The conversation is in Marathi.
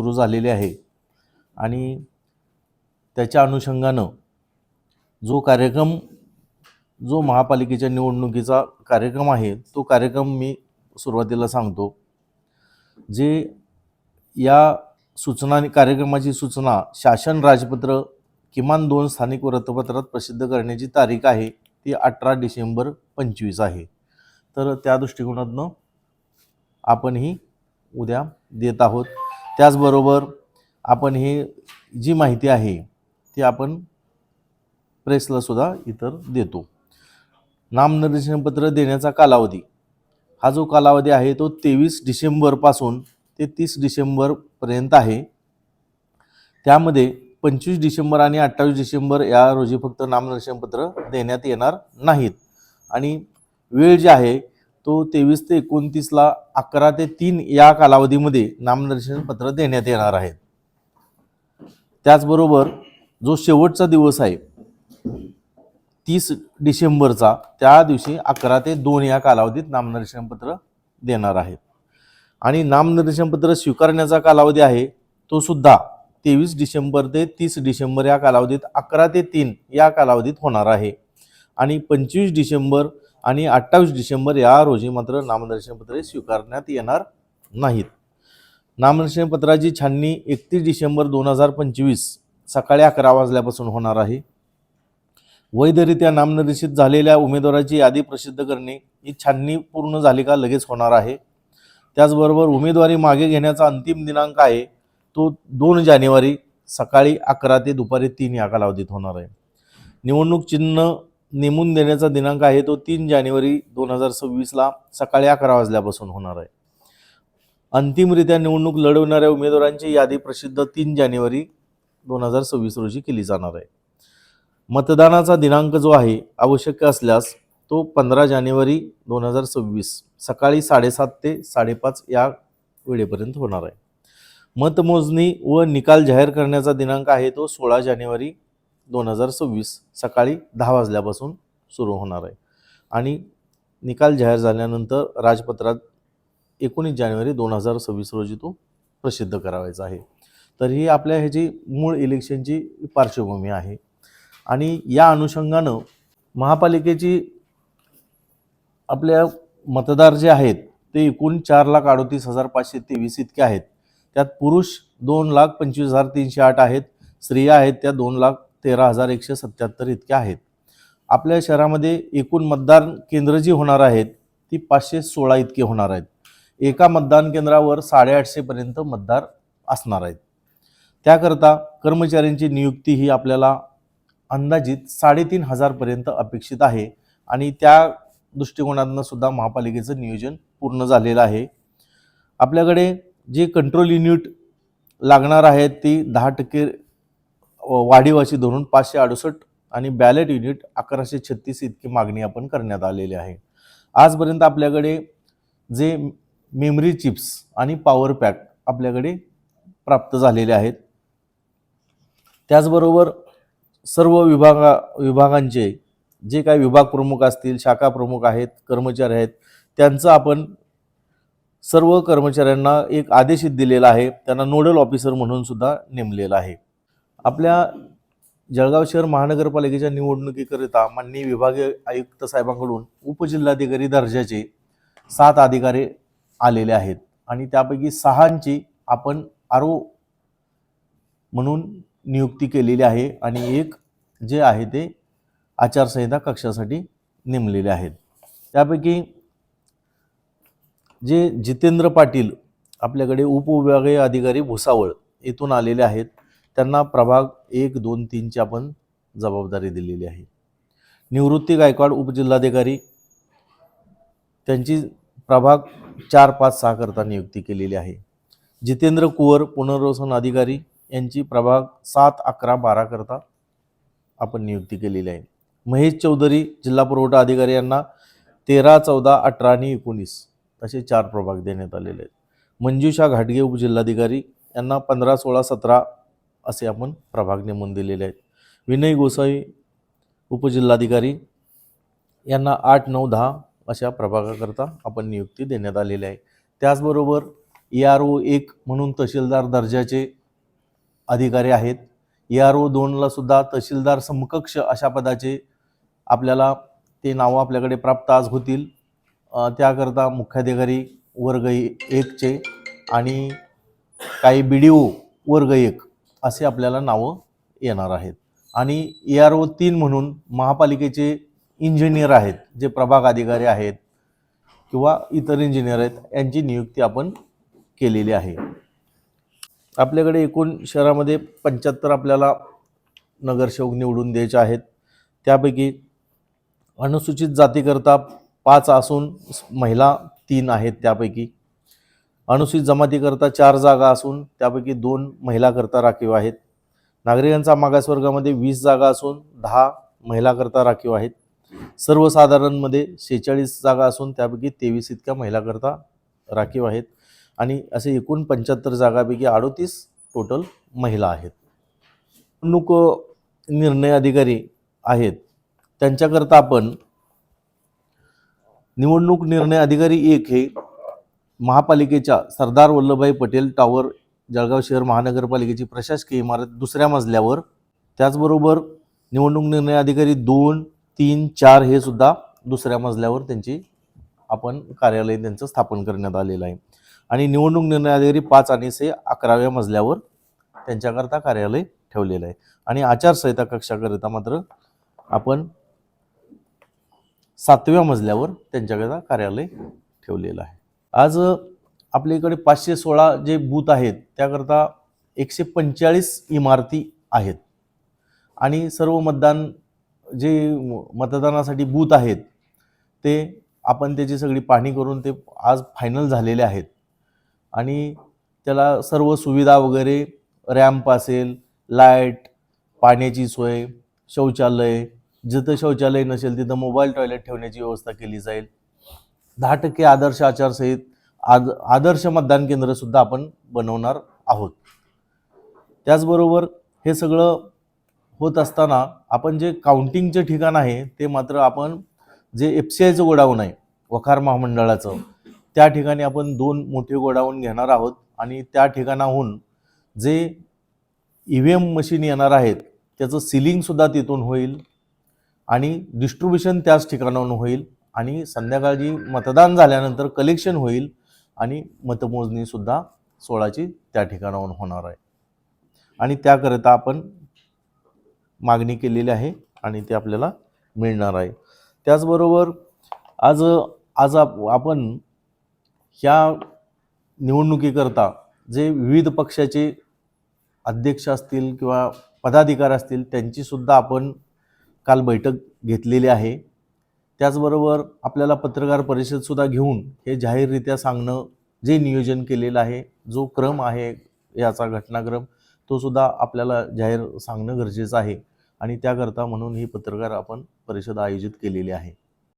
सुरू झालेली आहे. आणि त्याच्या अनुषंगानं जो कार्यक्रम जो महापालिकेच्या निवडणुकीचा कार्यक्रम आहे तो कार्यक्रम मी सुरुवातीला सांगतो. जे या सूचना कार्यक्रमाची सूचना शासन राजपत्र किमान दोन स्थानिक वृत्तपत्रात प्रसिद्ध करण्याची तारीख आहे ती अठरा डिसेंबर पंचवीस आहे. तर त्या दृष्टिकोनातनं आपण ही उद्या देत आहोत. त्याचबरोबर आपण ही जी माहिती आहे ती आपण प्रेसला सुद्धा इतर देतो. नामनिर्देशनपत्र देण्याचा कालावधी. हा जो कालावधी आहे तो तेवीस डिसेंबरपासून ते तीस डिसेंबरपर्यंत आहे. त्यामध्ये पंचवीस डिसेंबर आणि अठ्ठावीस डिसेंबर या रोजी फक्त नामनिर्देशनपत्र देण्यात येणार नाहीत. आणि वेळ जी आहे तो तेवीस ते एकोणतीसला अकरा ते तीन या कालावधीमध्ये नामनिर्देशन पत्र देण्यात येणार आहेत त्याचबरोबर जो शेवटचा दिवस आहे तीस डिसेंबरचा त्या दिवशी अकरा ते दोन या कालावधीत नामनिर्देशन पत्र देणार आहेत आणि नामनिर्देशन पत्र स्वीकारण्याचा कालावधी आहे तो सुद्धा तेवीस डिसेंबर ते तीस डिसेंबर या कालावधीत अकरा ते तीन या कालावधीत होणार आहे. आणि पंचवीस डिसेंबर आणि अठ्ठावीस डिसेंबर या रोजी मात्र नामदर्शनपत्रे स्वीकारण्यात येणार नाहीत. नामदर्शनपत्राची छाननी एकतीस डिसेंबर दोन हजार पंचवीस सकाळी अकरा वाजल्यापासून होणार आहे. वैधरित्या नामनिर्देशित झालेल्या उमेदवाराची यादी प्रसिद्ध करणे ही छाननी पूर्ण झाली का लगेच होणार आहे. त्याचबरोबर उमेदवारी मागे घेण्याचा अंतिम दिनांक आहे तो दोन जानेवारी सकाळी अकरा ते दुपारी तीन या कालावधीत होणार आहे. निवडणूक चिन्ह नेमून देण्याचा दिनांक आहे तो तीन जानेवारी दोन हजार सव्वीसला सकाळी अकरा वाजल्यापासून होणार आहे. अंतिमरित्या निवडणूक लढवणाऱ्या उमेदवारांची यादी प्रसिद्ध तीन जानेवारी दोन हजार सव्वीस रोजी केली जाणार आहे. मतदानाचा दिनांक जो आहे आवश्यक असल्यास तो पंधरा जानेवारी दोन हजार सव्वीस सकाळी साडेसात ते साडेपाच या वेळेपर्यंत होणार आहे. मतमोजणी व निकाल जाहीर करण्याचा दिनांक आहे तो सोळा जानेवारी दोन हजार सव्वीस सकाळी दहा वाजल्यापासून सुरू होणार आहे. आणि निकाल जाहीर झाल्यानंतर राजपत्रात एकोणीस जानेवारी दोन हजार सव्वीस रोजी तो प्रसिद्ध करावायचा आहे. तर ही आपल्या ह्याची मूळ इलेक्शनची पार्श्वभूमी आहे. आणि या अनुषंगानं महापालिकेची आपल्या मतदार जे आहेत ते एकूण चार लाख अडोतीस हजार पाचशे तेवीस इतके आहेत. त्यात पुरुष दोन लाख पंचवीस हजार तीनशे आठ आहेत स्त्रिया आहेत त्या दोन लाख तेरा हजार एकशे सत्याहत्तर इतके आहेत. आपल्या शहरामध्ये एकूण मतदान केंद्र जी होणार आहेत ती पाचशे सोळा इतके होणार आहेत. एका मतदान केंद्रावर साडेआठशेपर्यंत मतदार असणार आहेत. त्याकरता कर्मचाऱ्यांची नियुक्ती ही आपल्याला अंदाजित साडेतीन हजारपर्यंत अपेक्षित आहे आणि त्या दृष्टिकोनातनं सुद्धा महापालिकेचं नियोजन पूर्ण झालेलं आहे. आपल्याकडे जे कंट्रोल युनिट लागणार आहेत ती दहा टक्के वाढीव अशी धरून पाचशे अडुसष्ट आणि बॅलेट युनिट अकराशे छत्तीस इतकी मागणी आपण करण्यात आलेली आहे. आजपर्यंत आपल्याकडे जे मेमरी चिप्स आणि पॉवर पॅक आपल्याकडे प्राप्त झालेले आहेत. त्याचबरोबर सर्व विभागा विभागांचे जे काही विभाग प्रमुख असतील शाखा प्रमुख आहेत कर्मचारी आहेत त्यांचं आपण सर्व कर्मचाऱ्यांना एक आदेशित दिलेला आहे. त्यांना नोडल ऑफिसर म्हणून सुद्धा नेमलेलं आहे. आपल्या जळगाव शहर महानगरपालिकेच्या निवडणुकीकरिता माननीय विभागीय आयुक्त साहेबांकडून उपजिल्हाधिकारी दर्जाचे सात अधिकारी आलेले आहेत. आणि त्यापैकी सहांची आपण आरो म्हणून नियुक्ती केलेली आहे आणि एक जे आहे ते आचारसंहिता कक्षासाठी नेमलेले आहेत. त्यापैकी जे जितेंद्र पाटील आपल्याकडे उपविभागीय अधिकारी भुसावळ येथून आलेले आहेत. त्यांना प्रभाग एक दोन तीनची आपण जबाबदारी दिलेली आहे. निवृत्ती गायकवाड उपजिल्हाधिकारी त्यांची प्रभाग चार पाच सहा करता नियुक्ती केलेली आहे. जितेंद्र कुवर पुनर्वसन अधिकारी यांची प्रभाग सात अकरा बारा करता आपण नियुक्ती केलेली आहे. महेश चौधरी जिल्हा पुरवठा अधिकारी यांना तेरा चौदा अठरा आणि एकोणीस असे चार प्रभाग देण्यात आलेले आहेत. मंजुषा घाटगे उपजिल्हाधिकारी यांना पंधरा सोळा सतरा असे आपण प्रभाग नेमून दिलेले आहेत. विनय गोसाई उपजिल्हाधिकारी यांना आठ नऊ दहा अशा प्रभागाकरता आपण नियुक्ती देण्यात आलेली आहे. त्याचबरोबर ए आर ओ एक म्हणून तहसीलदार दर्जाचे अधिकारी आहेत. ए आर ओ दोनला सुद्धा तहसीलदार समकक्ष अशा पदाचे आपल्याला ते नावं आपल्याकडे प्राप्त आज होतील. त्याकरता मुख्याधिकारी वर्ग एकचे आणि काही बी डी ओ वर्ग एक असे आपल्याला नावं येणार आहेत. आणि ए आर ओ तीन म्हणून महापालिकेचे इंजिनियर आहेत जे प्रभाग अधिकारी आहेत किंवा इतर इंजिनियर आहेत यांची नियुक्ती आपण केलेली आहे. आपल्याकडे एकूण शहरामध्ये पंच्याहत्तर आपल्याला नगरसेवक निवडून द्यायचे आहेत. त्यापैकी अनुसूचित जातीकरता पाच असून महिला तीन आहेत त्यापैकी. अनुसूचित जमातीकरता चार जागा असून त्यापैकी दोन महिलाकरता राखीव आहेत. नागरिकांचा मागासवर्गामध्ये वीस जागा असून दहा महिलाकरता राखीव आहेत. सर्वसाधारणमध्ये शेहेचाळीस जागा असून त्यापैकी तेवीस इतक्या महिलाकरता राखीव आहेत. आणि असे एकूण पंच्याहत्तर जागापैकी अडोतीस टोटल महिला आहेत. निवडणूक निर्णय अधिकारी आहेत. त्यांच्याकरता आपण निवडणूक निर्णय अधिकारी एक हे महापालिकेच्या सरदार वल्लभभाई पटेल टॉवर जळगाव शहर महानगरपालिकेची प्रशासकीय इमारत दुसऱ्या मजल्यावर. त्याचबरोबर निवडणूक निर्णय अधिकारी दोन तीन चार हे सुद्धा दुसऱ्या मजल्यावर त्यांची आपण कार्यालय त्यांचं स्थापन करण्यात आलेलं आहे. आणि निवडणूक निर्णय अधिकारी पाच आणि से अकराव्या मजल्यावर त्यांच्याकरता कार्यालय ठेवलेलं आहे. आणि आचारसंहिता कक्षाकरिता मात्र आपण सातव्या मजल्यावर त्यांच्याकरता कार्यालय ठेवलेलं आहे. आज आपल्याकडे पाचशे सोळा जे बूथ आहेत त्याकरता एकशे पंचेचाळीस इमारती आहेत. आणि सर्व मतदान जे मतदानासाठी बूथ आहेत ते आपण त्याची सगळी पाहणी करून ते आज फायनल झालेले आहेत. आणि त्याला सर्व सुविधा वगैरे रॅम्प असेल लाइट पाण्याची सोय शौचालय जिथं शौचालय नसेल तिथं मोबाईल टॉयलेट ठेवण्याची व्यवस्था केली जाईल. दहा टक्के आदर्श आचारसंहित आद आदर्श मतदान केंद्रसुद्धा आपण बनवणार आहोत. त्याचबरोबर हे सगळं होत असताना आपण जे काउंटिंगचे ठिकाण आहे ते मात्र आपण जे एफ सी आयचं गोडाऊन आहे वखार महामंडळाचं त्या ठिकाणी आपण दोन मोठे गोडाऊन घेणार आहोत आणि त्या ठिकाणाहून जे ई व्ही एम मशीन येणार आहेत त्याचं सिलिंगसुद्धा तिथून होईल आणि डिस्ट्रीब्युशन त्याच ठिकाणाहून होईल. आणि संध्याकाळची मतदान झाल्यानंतर कलेक्शन होईल आणि मतमोजणीसुद्धा सोळाची त्या ठिकाणाहून होणार आहे. आणि त्याकरिता आपण मागणी केलेली आहे आणि ते आपल्याला मिळणार आहे. त्याचबरोबर आज आज आप आपण ह्या निवडणुकीकरता जे विविध पक्षाचे अध्यक्ष असतील किंवा पदाधिकारी असतील त्यांचीसुद्धा आपण काल बैठक घेतलेली आहे. त्याचबरोबर आपल्याला पत्रकार परिषदसुद्धा घेऊन हे जाहीररित्या सांगणं जे नियोजन केलेलं आहे जो क्रम आहे याचा घटनाक्रम तो सुद्धा आपल्याला जाहीर सांगणं गरजेचं आहे. आणि त्याकरता म्हणून ही पत्रकार आपण परिषद आयोजित केलेली आहे.